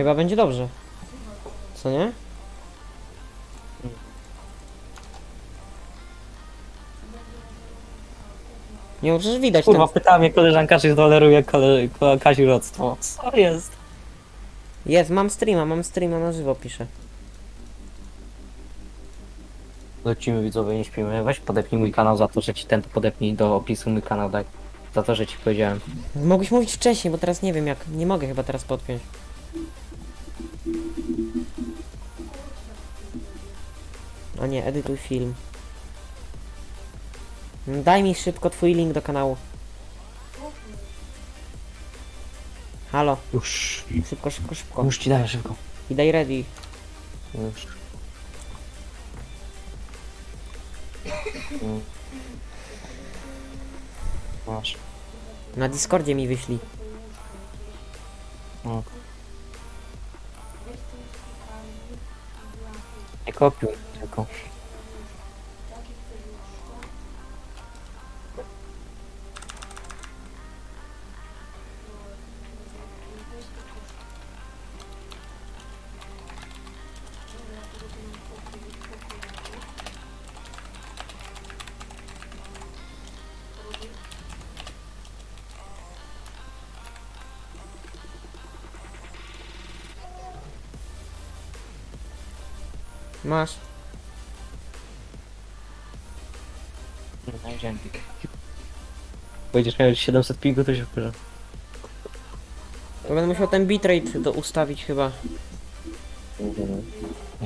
Chyba będzie dobrze. Co nie? Nie możesz widać Kurwa, ten... pytała mnie koleżanka, czy toleruje kole... ko- kazirodztwo. Co jest? Jest, mam streama, mam streama na żywo, piszę. Lecimy widzowie, nie śpimy. Weź podepnij mój kanał za to, że ci ten to podepnij do opisu mój kanał, daj. Za to, że ci powiedziałem. Mogłeś mówić wcześniej, bo teraz nie wiem jak. Nie mogę chyba teraz podpiąć. O nie, edytuj film. Daj mi szybko twój link do kanału. Halo, Już. szybko, szybko, szybko. Już ci daję szybko. I daj ready. Już. Mm. Masz. Na Discordzie mi wyślij. O. Nie kopiuj tylko. Masz. Dzięki. Będziesz miał 700 pingu, to się wkurza. To będę musiał ten bitrate do ustawić chyba.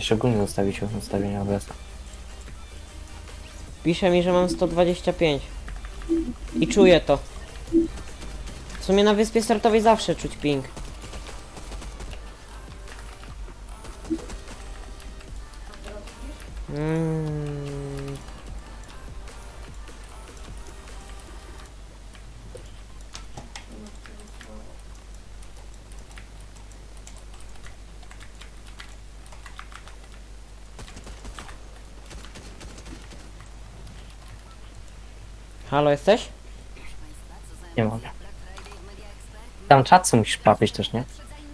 Szczególnie zostawić ustawienia OBS. Pisze mi, że mam 125. I czuję to. W sumie na wyspie startowej zawsze czuć ping. Halo, jesteś? Nie mogę. Tam czat co musisz papieć też, nie?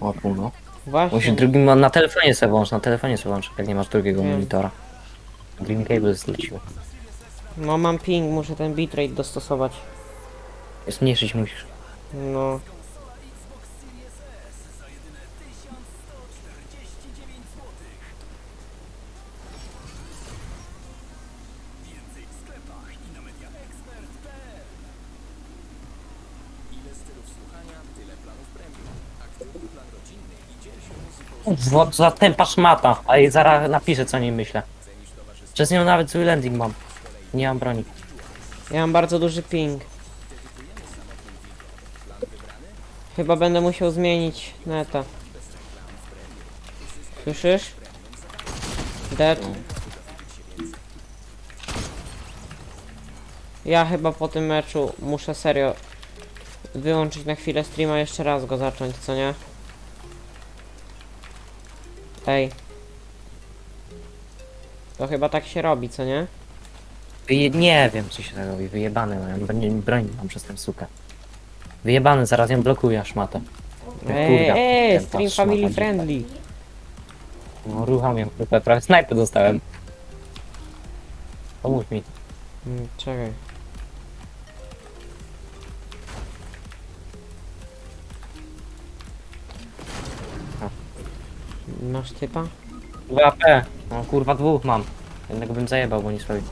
O no. Właśnie. Musisz drugim na telefonie sobie włącz, na telefonie sobie włącz, jak nie masz drugiego Wiem. monitora. Green Cable zlecił. No mam ping, muszę ten bitrate dostosować. Zmniejszyć musisz. No. Wo- za tempa szmata, a jej zaraz napiszę co niej myślę. Przez nią nawet zły landing mam. Nie mam broni. Ja mam bardzo duży ping. Chyba będę musiał zmienić neta. Słyszysz? Dead. Ja chyba po tym meczu muszę serio wyłączyć na chwilę streama jeszcze raz go zacząć, co nie? Ej. To chyba tak się robi, co nie? Wyje... Nie wiem co się tak robi, wyjebane mają, broni, broni mam przez tę sukę. Wyjebany, zaraz ją blokuję szmatę. Ej, ej, ten stream family szmata friendly. No rucham ją, kurwa, prawie snajpę dostałem. Pomóż mi. Mm, Czekaj. Masz typa? 2 AP. No kurwa dwóch mam. Jednego bym zajebał, bo nie słabi.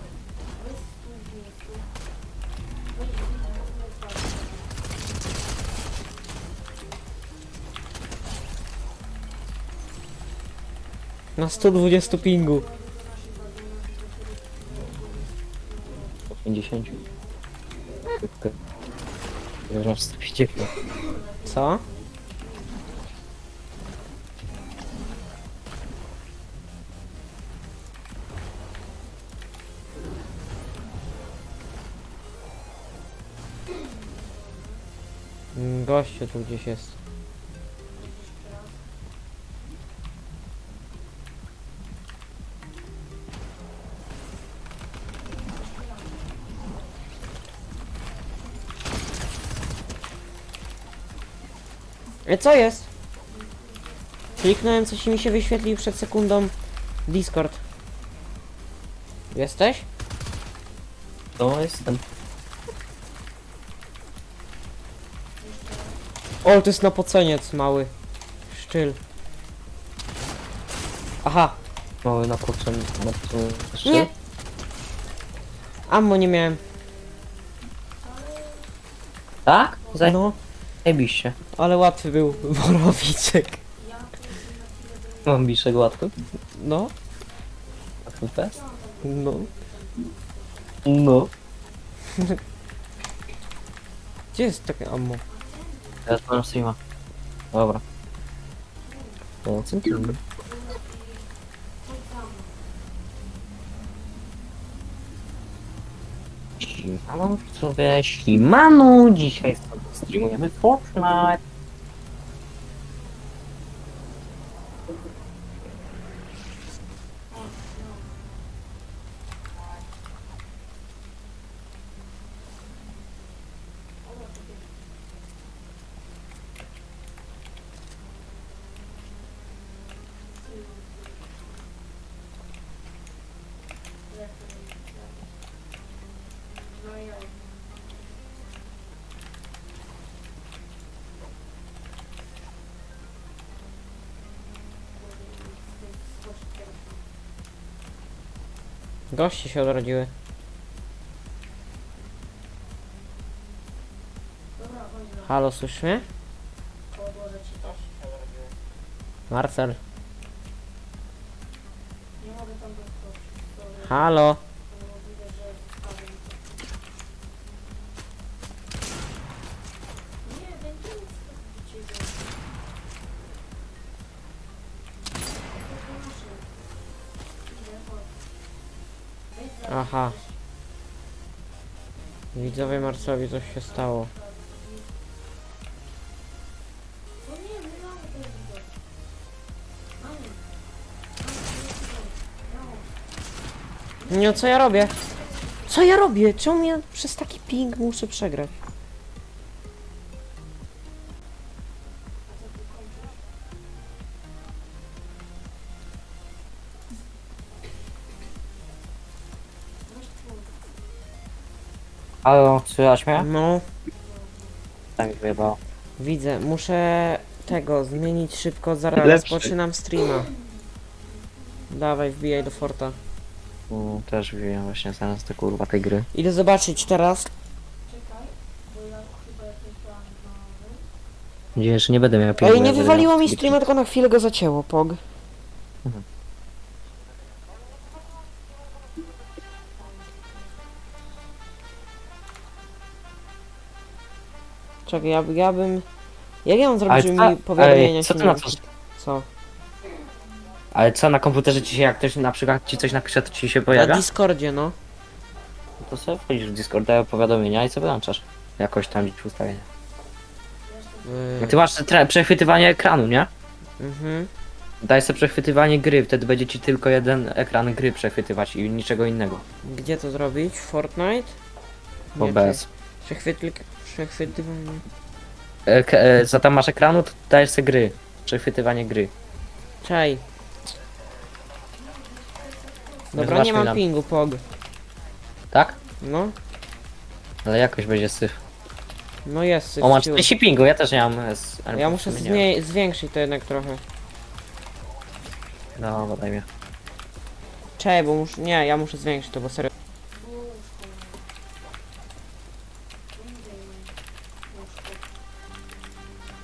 Na 120 pingu. 50. Już masz 150. Co? Gościu tu gdzieś jest. E, co jest? Kliknąłem coś i mi się wyświetlił przed sekundą Discord. Jesteś? To jestem. O, to jest napoceniec mały. Szczyl. Aha, Mały na poczem. Na poczem. nie. Ammo nie miałem. Tak? No, Zajebiście. ale łatwy był borowiczek. Mam bliższego łatwy. No, Łatwy no. No. Gdzie jest takie ammo? Ja mam streama. Dobra. No, centrum. Siemano, sobie Simanu, dzisiaj sobie streamujemy Fortnite. Goście się odrodziły. Halo, słyszysz mnie? Marcel. Halo. Aha. Widzowie Marcelowi coś się stało. Nie, co ja robię? Co ja robię? Czemu ja przez taki ping muszę przegrać? Halo, słychać mnie? No, Tak mi wyjebało. widzę. Muszę tego zmienić szybko, zaraz Lepszy. rozpoczynam streama. Dawaj, wbijaj do forta. Mm, też wiem właśnie zaraz te kurwa tej gry. Idę zobaczyć teraz. Nadzieję, że nie będę miał Ej, nie wywaliło mi streama, tylko na chwilę go zacięło, pog. Mhm. Czekaj, ja, ja bym... Jak ja mam zrobić, żeby co- mi powiadomienia co się ty nie... na to? Co? Ale co, na komputerze ci się, jak ktoś na przykład ci coś napisze, to ci się Na pojawia? Discordzie, no. To sobie wchodzisz w Discord, dają powiadomienia i sobie włączasz. Jakoś tam liczyć ustawienia. Yy, Ty masz tre- przechwytywanie ekranu, nie? mhm. Daj sobie przechwytywanie gry, wtedy będzie ci tylko jeden ekran gry przechwytywać i niczego innego. Gdzie to zrobić? Fortnite? Bo Nie, bez. Przechwytlik... Przechwytywanie... E, k- e, za tam masz ekranu, to dajesz sobie gry. Przechwytywanie gry. Czaj. Dobra, Zobaczmy nie mam nam. pingu, pog. Tak? No. Ale jakoś będzie syf. No jest, O, mam syf, 40 pingu, ja też nie mam S. ale Ja po muszę prostu nie zmniej- zwiększyć to jednak trochę. mam. Dobra, daj mi. Czekaj, bo muszę... Nie, ja muszę zwiększyć to, bo serio...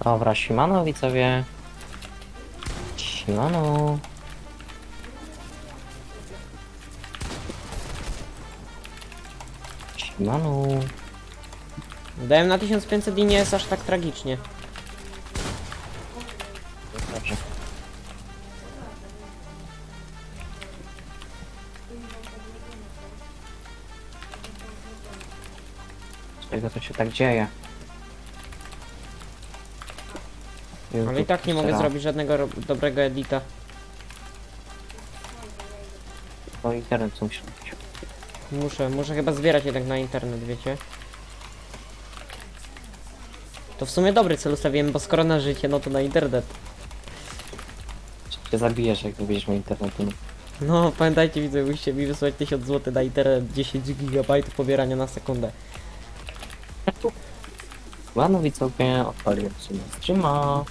Dobra, Shimano widzowie. Shimano. Shimano. Dałem na 1500 i nie jest aż tak tragicznie. Dobrze. Czego to się tak dzieje? Ale i tak nie mogę zrobić żadnego ro- dobrego edita. Bo internet co musi robić. Muszę, muszę chyba zbierać jednak na internet, wiecie? To w sumie dobry cel ustawiłem, bo skoro na życie, no to na internet. się zabijesz, jak nie będziesz miał internetu. No, pamiętajcie, widzę, musicie mi wysłać 1000 zł na internet 10 GB pobierania na sekundę. Ładno widzowie, odpaliłem sobie streama.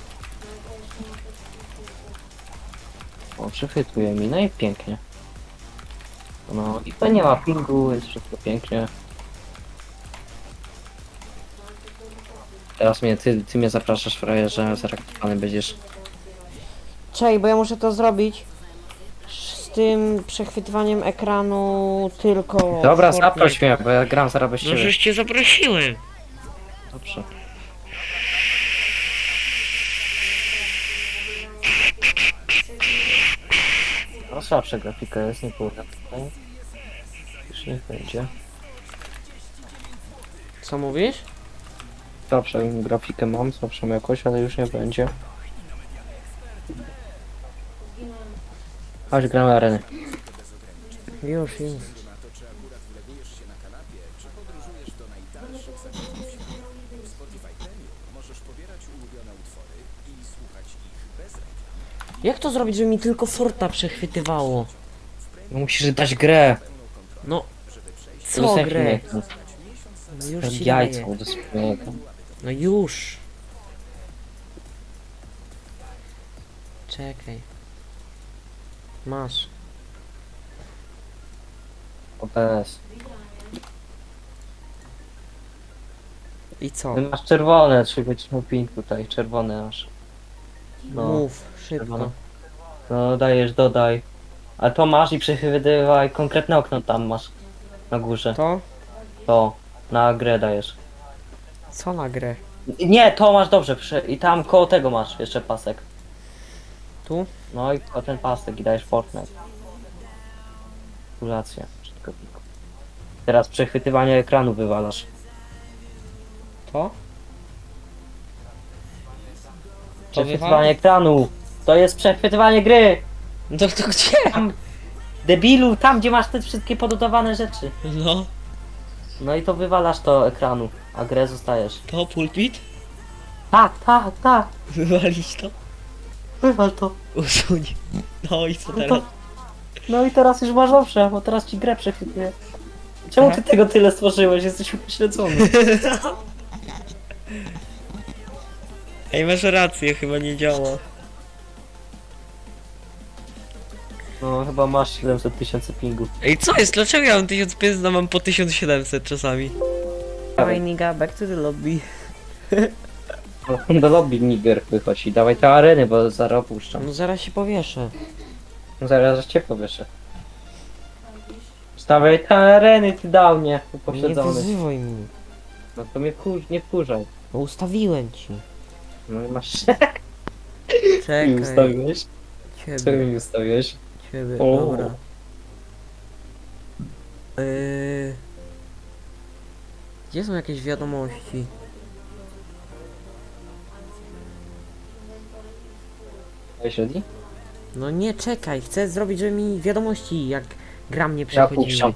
O, przychwytuje mi, no i pięknie. No i to nie ma pingu, jest wszystko pięknie. Teraz mnie, ty, ty mnie zapraszasz frajerze, zarektowany będziesz. Czej, bo ja muszę to zrobić z tym przechwytywaniem ekranu tylko. Dobra, zaproś mnie, bo ja gram zaraz bez No ciebie. żeś cię zaprosiłem. Dobrze. Słabsza grafika jest, nie kurwa tutaj. Już nie będzie. Co mówisz? Słabszą grafikę mam, słabszą jakość, ale już nie będzie. Chodź, gramy areny. Już, już. Jak to zrobić, żeby mi tylko Forta przechwytywało? No musisz dać grę. No. Co grę? ekran. Już ci Jajco, udostępnij ekran. No już. Czekaj. Masz. OBS. I co? Ty masz czerwone, czy będziesz miał tutaj, czerwone masz. No. Mów, szybko. No dajesz, dodaj. A to masz i przechwydywaj konkretne okno tam masz. Na górze. To? To. Na grę dajesz. Co na grę? Nie, to masz dobrze. I tam koło tego masz jeszcze pasek. Tu? No i o ten pasek i dajesz Fortnite. Użytkowników. Teraz przechwytywanie ekranu wywalasz. To? Przechwytywanie ekranu! To jest przechwytywanie gry! No to, to gdzie? Tam, debilu, tam gdzie masz te wszystkie pododawane rzeczy. No, No i to wywalasz to ekranu, a grę zostajesz. to pulpit? Tak, tak, tak, Wywalić to? wywal to. Usuń. No i co No, teraz? to, no i teraz już masz dobrze, bo teraz ci grę przechwytuje. Czemu ty Tak? tego tyle stworzyłeś? Jesteś upośledzony. Ej, masz rację, chyba nie działa. No chyba masz 700 tysięcy pingu. Ej, co jest? Dlaczego ja mam 1500, a mam po 1700 czasami? Dawaj, nigga, back to the lobby. No, Do lobby Niger wychodzi. Dawaj te areny, bo zaraz opuszczam. No zaraz się powieszę. No Zaraz cię powieszę. Stawiaj te areny, ty dał mnie, Nie upośledzony. wyzywaj mi. No to mnie kur... nie wkurzaj. Bo ustawiłem ci. No i masz... mi Czekaj. ustawiłeś? Co Ciebie, mi ustawiłeś? ciebie, O. dobra. Yy... Gdzie są jakieś wiadomości? Weź ready? No nie, czekaj, chcę zrobić, żeby mi wiadomości jak gram nie Ja przechodziły. puszczam.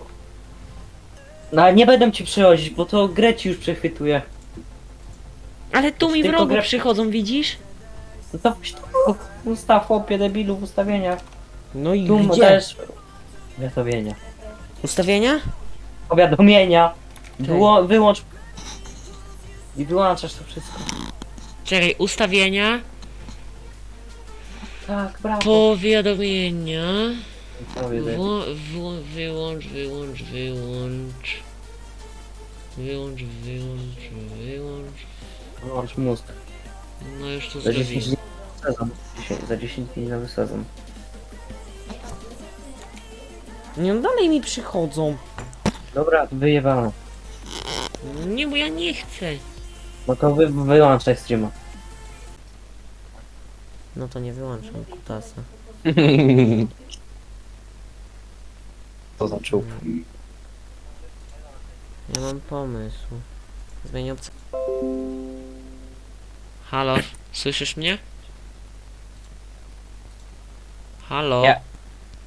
No ale nie będę ci przychodzić, bo to grę ci już przechwytuje. Ale tu mi Tylko gra- przychodzą, widzisz? No to tu ustaw chłopie debilu w ustawieniach. No i Tu gdzie? dajesz... Powiadomienia. Ustawienia? Powiadomienia. Wyłącz... I wyłączasz to wszystko. Czekaj, ustawienia, Tak, brawo. powiadomienia, wyłącz, wyłącz, wyłącz. Wyłącz, wyłącz, wyłącz. Wyłącz mózg. No już to Za 10 zrobiłem. dni sezon. Dzisiaj- Za 10 dni nowy sezon. Nie, no dalej mi przychodzą. Dobra, wyjebano. Nie, bo ja nie chcę. No to wy, wyłączaj streama. No to nie wyłączam kutasa. To zaczął. Ja mam pomysł. Zmienię opcję. Halo, słyszysz mnie? Halo? Nie.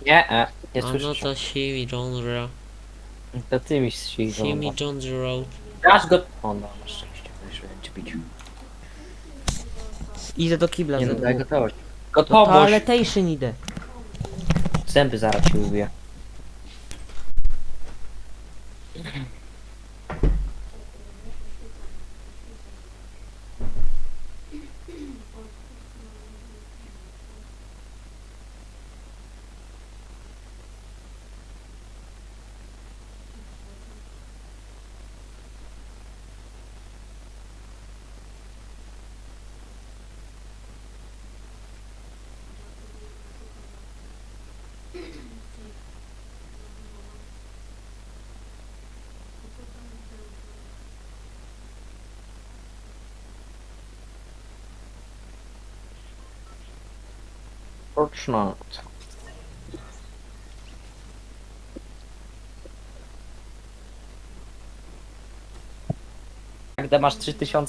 Nie, e, nie A no słyszysz. to Simi Jonesra. To ty mi się Simi Jones Road. Dasz go... O no, masz szczęście, będziesz cię bić. Idę do kibla Nie no, daj gotowość. Gotowość. Toaletation idę. Zęby zaraz ci ubiję. Fortnite. Jak masz 3000,